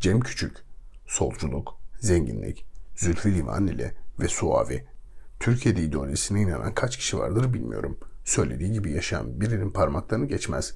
Cem Küçük, solculuk, zenginlik, Zülfü Livaneli ve Suavi. Türkiye'de ideolojisine inanan kaç kişi vardır bilmiyorum. Söylediği gibi yaşayan birinin parmaklarını geçmez.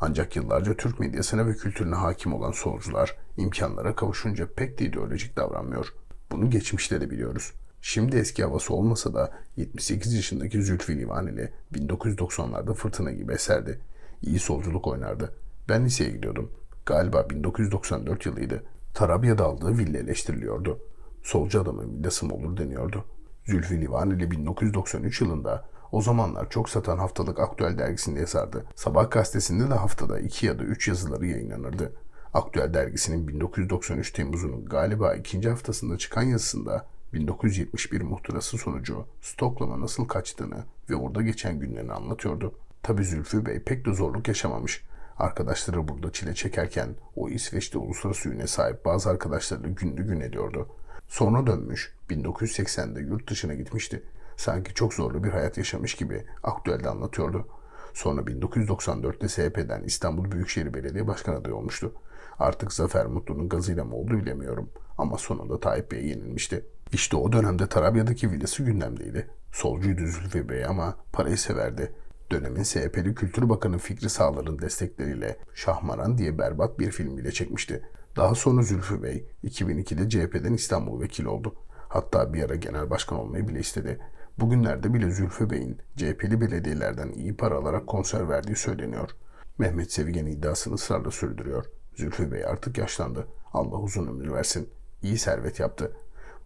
Ancak yıllarca Türk medyasına ve kültürüne hakim olan solcular imkanlara kavuşunca pek de ideolojik davranmıyor. Bunu geçmişte de biliyoruz. Şimdi eski havası olmasa da 78 yaşındaki Zülfü Livaneli 1990'larda fırtına gibi eserdi. İyi solculuk oynardı. Ben liseye gidiyordum. Galiba 1994 yılıydı. Tarabya'da aldığı villa eleştiriliyordu. Solcu adamın villası mı olur deniyordu. Zülfü Livaneli 1993 yılında o zamanlar çok satan haftalık Aktüel dergisinde yazardı. Sabah gazetesinde de haftada 2 ya da 3 yazıları yayınlanırdı. Aktüel dergisinin 1993 Temmuz'un galiba ikinci haftasında çıkan yazısında 1971 muhtırası sonucu Stockholm'a nasıl kaçtığını ve orada geçen günlerini anlatıyordu. Tabi Zülfü Bey pek de zorluk yaşamamış. Arkadaşları burada çile çekerken o İsveç'te uluslararası üne sahip bazı arkadaşlarıyla günlü gün ediyordu. Sonra dönmüş 1980'de yurt dışına gitmişti. Sanki çok zorlu bir hayat yaşamış gibi aktüelde anlatıyordu. Sonra 1994'te SHP'den İstanbul Büyükşehir Belediye Başkan adayı olmuştu. Artık Zafer Mutlu'nun gazıyla mı oldu bilemiyorum. Ama sonunda Tayyip Bey'e yenilmişti. İşte o dönemde Tarabya'daki villası gündemdeydi. Solcuydu Zülfü Bey ama parayı severdi. Dönemin SHP'li Kültür Bakanı Fikri Sağlar'ın destekleriyle Şahmaran diye berbat bir film bile çekmişti. Daha sonra Zülfü Bey 2002'de CHP'den İstanbul vekili oldu. Hatta bir ara genel başkan olmayı bile istedi. Bugünlerde bile Zülfü Bey'in CHP'li belediyelerden iyi para alarak konser verdiği söyleniyor. Mehmet Sevigen iddiasını ısrarla sürdürüyor. Zülfü Bey artık yaşlandı. Allah uzun ömür versin. İyi servet yaptı.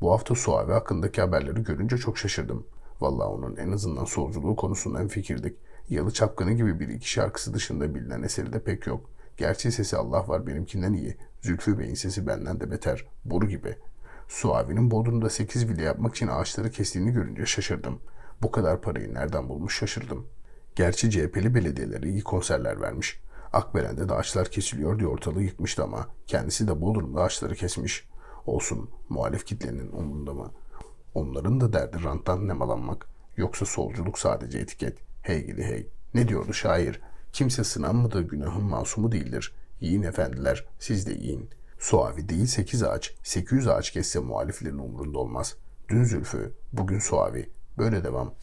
Bu hafta Suavi hakkındaki haberleri görünce çok şaşırdım. Vallahi onun en azından solculuğu konusunda fikirdik. Yalı Çapkını gibi bir iki şarkısı dışında bilinen eseri de pek yok. Gerçi sesi Allah var benimkinden iyi. Zülfü Bey'in sesi benden de beter. Boru gibi. Suavi'nin Bodrum'da 8 villa yapmak için ağaçları kestiğini görünce şaşırdım. Bu kadar parayı nereden bulmuş şaşırdım. Gerçi CHP'li belediyeleri iyi konserler vermiş. Akbelen'de de ağaçlar kesiliyor diye ortalığı yıkmıştı ama kendisi de Bodrum'da ağaçları kesmiş. Olsun muhalif kitlenin umurunda mı? Onların da derdi ranttan nemalanmak. Yoksa solculuk sadece etiket. Hey gidi hey. Ne diyordu şair? Kimse sınanmadığı günahın masumu değildir. Yiyin efendiler, siz de yiyin. Suavi değil 8 ağaç, 800 ağaç kesse muhaliflerin umurunda olmaz. Dün Zülfü, bugün Suavi. Böyle devam.